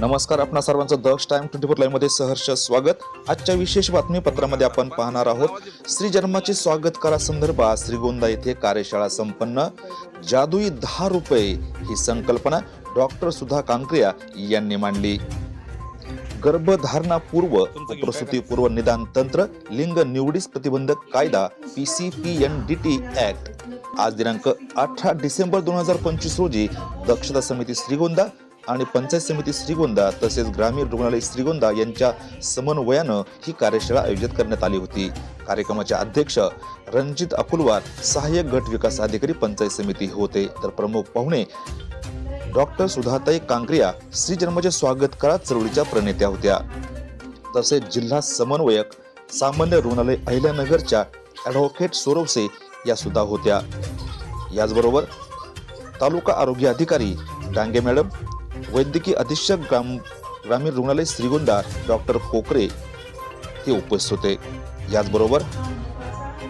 नमस्कार आपणा सर्वांचं दक्ष टाइम ट्वेंटी फोर लाईव्हमध्ये सहर्ष स्वागत. आजच्या विशेष बातमीपत्रामध्ये आपण पाहणार आहोत श्री जन्माचे स्वागत करा संदर्भात श्रीगोंदा येथे कार्यशाळा संपन्न. जादुई दहा रुपये ही संकल्पना डॉक्टर सुधा कांक्रिया यांनी मांडली. गर्भधारणा पूर्व व प्रसूती पूर्व निदान तंत्र लिंग निवडीस प्रतिबंधक कायदा P C P N D T act. आज दिनांक अठरा डिसेंबर दोन हजार पंचवीस रोजी दक्षता समिती श्रीगोंदा आणि पंचायत समिती श्रीगोंदा तसेच ग्रामीण रुग्णालय श्रीगोंदा यांच्या समन्वयानं ही कार्यशाळा आयोजित करण्यात आली होती. कार्यक्रमाचे अध्यक्ष रणजित अकुलवार सहाय्यक गट विकास अधिकारी पंचायत समिती होते. तर प्रमुख पाहुणे डॉक्टर सुधाताई कांक्रिया श्री जन्माचे स्वागत करा चळवळीच्या प्रणेत्या होत्या. तसेच जिल्हा समन्वयक सामान्य रुग्णालय अहिल्यानगरच्या ॲडव्होकेट सोरवसे या सुद्धा होत्या. याचबरोबर तालुका आरोग्य अधिकारी डांगे मॅडम वैद्यकीय अधीक्षक ग्राम ग्रामीण रुग्णालय श्रीगोंदा डॉक्टर कोकरे हे उपस्थित होते. याचबरोबर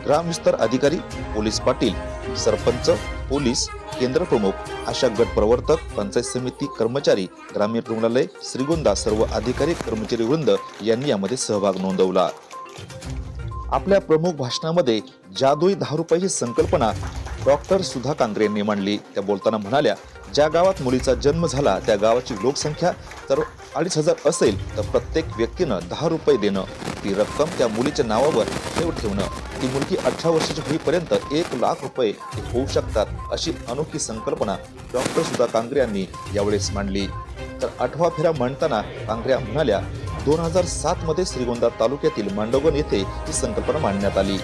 ग्रामविस्तार अधिकारी पोलीस पाटील सरपंच पोलीस केंद्र प्रमुख अशा गट प्रवर्तक पंचायत समिती कर्मचारी ग्रामीण रुग्णालय श्रीगोंदा सर्व अधिकारी कर्मचारी वृंद यांनी यामध्ये सहभाग नोंदवला. आपल्या प्रमुख भाषणामध्ये जादुई दहा रुपये ही संकल्पना डॉक्टर सुधा कांद्रे यांनी मांडली. त्या बोलताना म्हणाल्या ज्या गावात मुलीचा जन्म झाला त्या गावाची लोकसंख्या तर अडीच हजार असेल तर प्रत्येक व्यक्तीनं दहा रुपये देणं. ती रक्कम त्या मुलीच्या नावावर ठेव ठेवणं. ती मुलगी अठरा वर्षाची होईपर्यंत एक लाख रुपये होऊ शकतात अशी अनोखी संकल्पना डॉक्टर सुधा कांगरे यांनी यावेळेस मांडली. तर आठवा फेरा म्हणताना कांगऱ्या म्हणाल्या दोन हजार सातमध्ये श्रीगोंदा तालुक्यातील मांडवगण येथे ही संकल्पना मांडण्यात आली.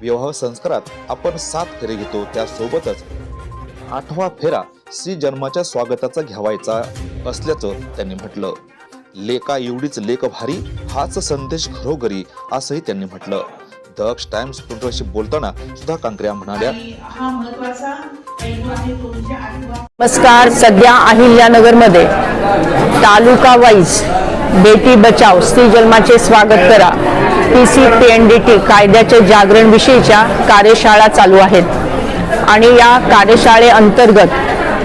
विवाह संस्कारात आपण सात फेरे घेतो त्यासोबतच आठवा फेरा श्री जन्माच्या स्वागताचा घ्यावायचा असल्याचं त्यांनी म्हटलं. लेका एवढीच लेख भारी हाच संदेश घरोघरी असंही त्यांनी म्हटलं. दक्ष टाइम्स ट्वेंटीशी बोलताना सुधा कांकऱ्या म्हणाल्या नमस्कार सध्या अहिल्यानगरमध्ये तालुका वाईज बेटी बचाव स्त्री जन्माचे स्वागत करा. P C P N D T कायद्याच्या जागरण विषयीच्या कार्यशाळा चालू आहेत. आणि या कार्यशाळेअंतर्गत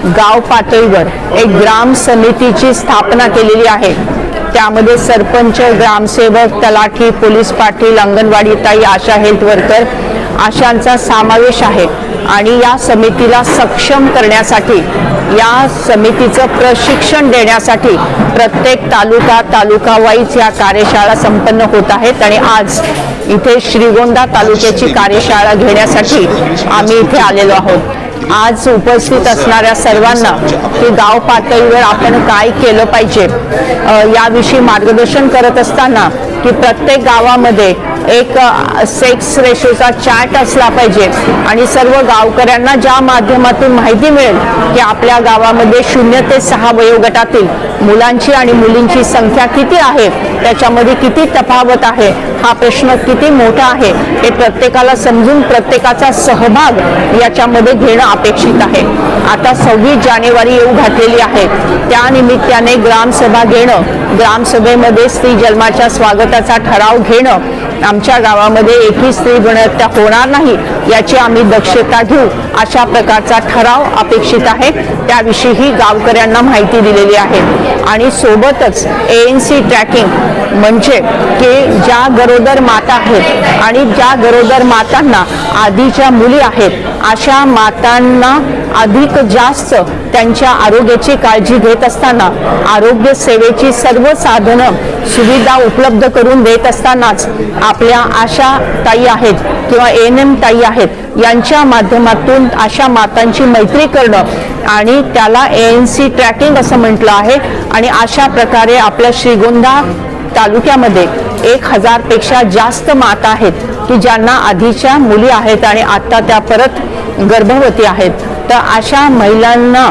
गाव पातळीवर एक ग्राम समितीची स्थापना केलेली आहे. त्यामध्ये सरपंच ग्रामसेवक तलाठी पोलीस पाटील अंगणवाडी ताई आशा हेल्थ वर्कर अशांचा समावेश आहे आणि या समितीला सक्षम करण्यासाठी या समितीचं प्रशिक्षण देण्यासाठी प्रत्येक तालुका तालुका वाईज या कार्यशाळा संपन्न होत आहेत आणि आज इथे श्रीगोंदा तालुक्याची कार्यशाळा घेण्यासाठी आम्ही इथे आलेलो आहोत. आज उपस्थित असणाऱ्या सर्वांना की गाव पातळीवर आपण काय केलं पाहिजे याविषयी मार्गदर्शन करत असताना की प्रत्येक गावामध्ये एक सेक्स रेशोचा चॅट असला पाहिजे आणि सर्व गावकऱ्यांना ज्या माध्यमातून माहिती मिळेल की आपल्या गावामध्ये शून्य ते सहा वयोगटातील मुलांची आणि मुलींची संख्या किती आहे त्याच्यामध्ये किती तफावत आहे हा प्रश्न किती मोठा आहे हे प्रत्येकाला समजून प्रत्येकाचा सहभाग याच्यामध्ये घेणं अपेक्षित आहे. आता सव्वीस जानेवारी येऊ घातलेली आहे. त्यानिमित्ताने ग्रामसभा घेणं ग्रामसभेमध्ये स्त्री जन्माच्या स्वागताचा ठराव घेणं आमच्या गावामध्ये एकही स्त्री गुणहत्या होणार नाही याची आम्ही दक्षता घेऊ अशा प्रकारचा ठराव अपेक्षित आहे. त्याविषयीही गावकऱ्यांना माहिती दिलेली आहे. आणि सोबतच ए एन सी ट्रॅकिंग म्हणजे की ज्या गरोदर माता आहेत आणि ज्या गरोदर मातांना आधीच्या मुली आहेत अशा मातांना अधिक जास्त त्यांच्या आरोग्याची काळजी घेत असताना आरोग्य सेवेची सर्व साधनं सुविधा उपलब्ध करून देत असतानाच आपल्या आशा ताई आहेत किंवा एन एम ताई आहेत यांच्या माध्यमातून अशा मातांची मैत्री करणं आणि त्याला ए एन सी ट्रॅकिंग असं म्हटलं आहे. आणि अशा प्रकारे आपल्या श्रीगोंदा तालुक्यामध्ये एक हजारपेक्षा जास्त माता आहेत की ज्यांना आधीच्या मुली आहेत आणि आता त्या परत गर्भवती आहेत. तर अशा महिलांना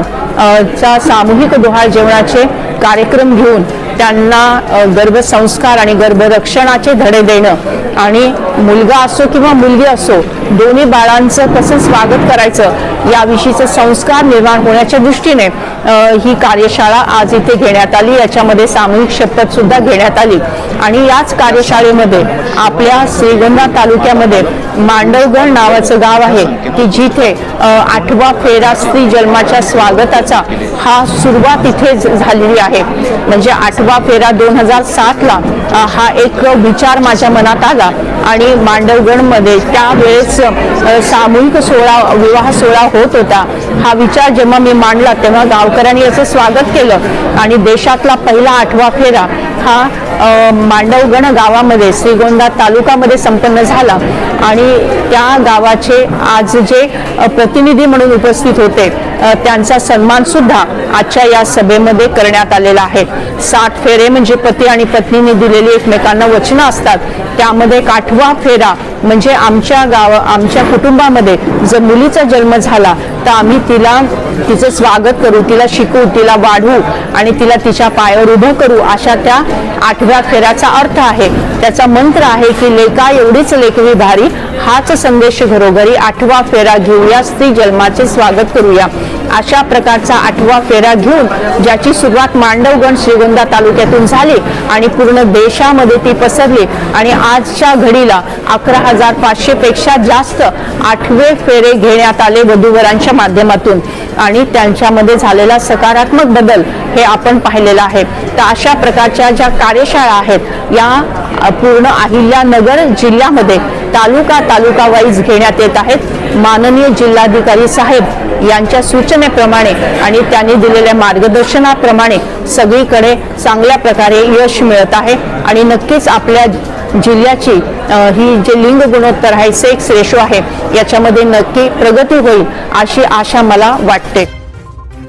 चा सामूहिक डोहाळ जेवणाचे कार्यक्रम घेऊन त्यांना गर्भसंस्कार आणि गर्भरक्षणाचे धडे देणं. आणि मुलगा असो किंवा मुलगी असो दोन्ही बाळांचं कसं स्वागत करायचं याविषयीचे संस्कार निर्माण होण्याच्या दृष्टीने ही कार्यशाळा आज इथे घेण्यात आली. याच्यामध्ये सामूहिक शपथ सुद्धा घेण्यात आली. आणि याच कार्यशाळेमध्ये आपल्या श्रीगंधा तालुक्यामध्ये मांडवगड नावाचं गाव आहे की जिथे आठवा फेरा स्त्री जन्माच्या स्वागताचा हा सुरुवात इथे झालेली आहे. म्हणजे आठवा फेरा दोन हजार सातला हा एक विचार माझ्या मनात आला. आणि मांडवगडमध्ये त्यावेळेस सामूहिक सोहळा विवाह सोहळा होत होता. हा विचार जेव्हा मी मांडला तेव्हा गावकऱ्यांनी याचं स्वागत केलं. आणि देशातला पहिला आठवा फेरा हा मांडवगण गावामध्ये श्रीगोंदा तालुकामध्ये संपन्न झाला. आणि त्या गावाचे आज जे प्रतिनिधी म्हणून उपस्थित होते त्यांचा सन्मान सुद्धा आजच्या या सभेमध्ये करण्यात आलेला आहे. सात फेरे म्हणजे पती आणि पत्नीने दिलेली एकमेकांना वचनं असतात. त्यामध्ये काठवा फेरा म्हणजे आमच्या गाव आमच्या कुटुंबामध्ये जर मुलीचा जन्म झाला तर आम्ही तिला तिचं स्वागत करू तिला शिकू तिला वाढवू आणि तिला तिच्या पायावर उभं करू अशा त्या आठव्या फेऱ्याचा अर्थ आहे. त्याचा मंत्र आहे की लेका एवढीच लेखवी भारी हाच संदेश घरोघरी आठवा फेरा घेऊया स्त्री जन्माचे स्वागत करूया. अशा प्रकारचा आठवा फेरा घेऊन ज्याची सुरुवात मांडवगण श्रीगोंदा तालुक्यातून झाली आणि पूर्ण देशामध्ये ती पसरली. आणि आजच्या घडीला अकरा हजार पाचशे पेक्षा जास्त आठवे फेरे घेण्यात आले वधूवरांच्या माध्यमातून. आणि त्यांच्यामध्ये झालेला सकारात्मक बदल हे आपण पाहिलेला आहे. तर अशा प्रकारच्या ज्या कार्यशाळा आहेत या पूर्ण अहिल्यानगर जिल्ह्यामध्ये तालुका तालुका वाईज घेण्यात येत आहेत. माननीय जिल्हाधिकारी साहेब यांच्या सूचनेप्रमाणे आणि त्यांनी दिलेल्या मार्गदर्शनाप्रमाणे सगळीकडे चांगल्या प्रकारे यश मिळत आहे. आणि नक्कीच आपल्या जिल्ह्याची ही जे लिंग गुणोत्तर आहे सेक्स रेशो आहे याच्यामध्ये नक्की प्रगती होईल अशी आशा मला वाटते.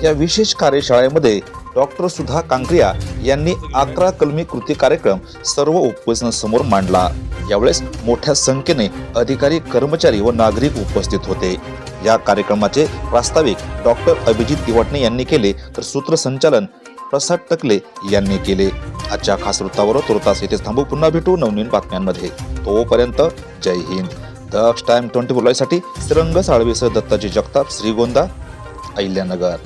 या विशेष कार्यशाळेमध्ये डॉक्टर सुधा कांक्रिया यांनी अकरा कलमी कृती कार्यक्रम सर्व उपस्थितांसमोर मांडला. यावेळेस मोठ्या संख्येने अधिकारी कर्मचारी व नागरिक उपस्थित होते. या कार्यक्रमाचे प्रास्ताविक डॉक्टर अभिजित दिवाटणे यांनी केले तर सूत्रसंचालन प्रसाद टकले यांनी केले. आजच्या खास वृत्तावर तुर्तास येथे थांबू. पुन्हा भेटू नवनवीन बातम्यांमध्ये. तोपर्यंत जय Hind. Daksh time twenty four लाईसाठी श्रीरंग साळवेसह दत्ताजी जगताप श्रीगोंदा अहिल्यानगर.